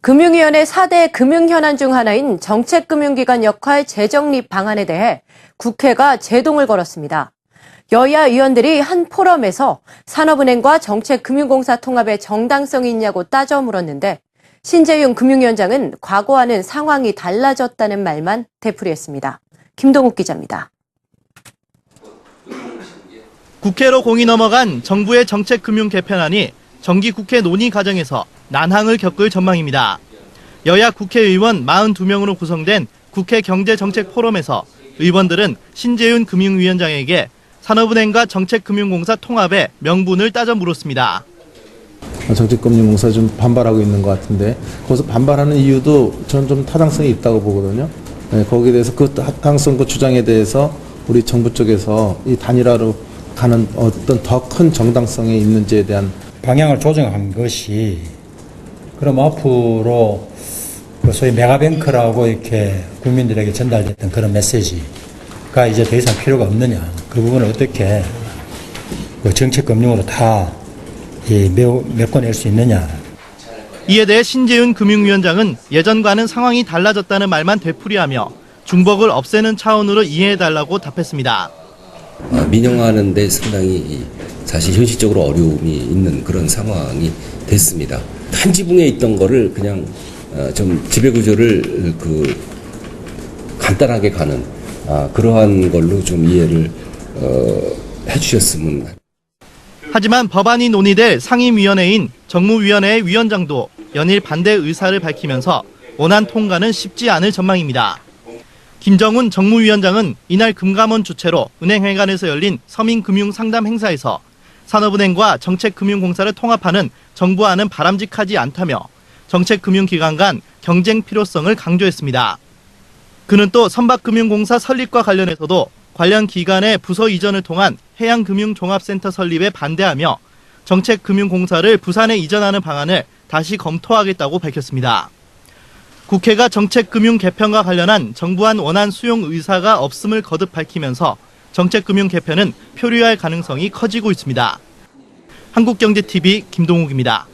금융위원회 4대 금융 현안 중 하나인 정책금융기관 역할 재정립 방안에 대해 국회가 제동을 걸었습니다. 여야 의원들이 한 포럼에서 산업은행과 정책금융공사 통합의 정당성이 있냐고 따져 물었는데 신재윤 금융위원장은 과거와는 상황이 달라졌다는 말만 되풀이했습니다. 김동욱 기자입니다. 국회로 공이 넘어간 정부의 정책 금융 개편안이 정기 국회 논의 과정에서 난항을 겪을 전망입니다. 여야 국회의원 42명으로 구성된 국회 경제정책 포럼에서 의원들은 신재윤 금융위원장에게 산업은행과 정책금융공사 통합의 명분을 따져 물었습니다. 정책금융공사 좀 반발하고 있는 것 같은데 거기서 반발하는 이유도 저는 좀 타당성이 있다고 보거든요. 네, 거기에 대해서 그 타당성 그 주장에 대해서 우리 정부 쪽에서 이 단일화로 가는 어떤 더 큰 정당성이 있는지에 대한 방향을 조정한 것이 그럼 앞으로 그 소위 메가뱅크라고 이렇게 국민들에게 전달됐던 그런 메시지가 이제 더 이상 필요가 없느냐 그 부분을 어떻게 그 정책 금융으로 다 메- 메꿔낼 수 있느냐 이에 대해 신재윤 금융위원장은 예전과는 상황이 달라졌다는 말만 되풀이하며 중복을 없애는 차원으로 이해해달라고 답했습니다. 어, 민영화하는 데 상당히 사실 현실적으로 어려움이 있는 그런 상황이 됐습니다. 한 지붕에 있던 거를 그냥 어, 좀 지배 구조를 그 간단하게 가는 아, 그러한 걸로 좀 이해를 어, 해주셨으면 하지만 법안이 논의될 상임위원회인 정무위원회의 위원장도 연일 반대 의사를 밝히면서 원안 통과는 쉽지 않을 전망입니다. 김정훈 정무위원장은 이날 금감원 주최로 은행회관에서 열린 서민금융상담 행사에서 산업은행과 정책금융공사를 통합하는 정부안은 바람직하지 않다며 정책금융기관 간 경쟁 필요성을 강조했습니다. 그는 또 선박금융공사 설립과 관련해서도 관련 기관의 부서 이전을 통한 해양금융종합센터 설립에 반대하며 정책금융공사를 부산에 이전하는 방안을 다시 검토하겠다고 밝혔습니다. 국회가 정책금융 개편과 관련한 정부안 원안 수용 의사가 없음을 거듭 밝히면서 정책금융 개편은 표류할 가능성이 커지고 있습니다. 한국경제TV 김동욱입니다.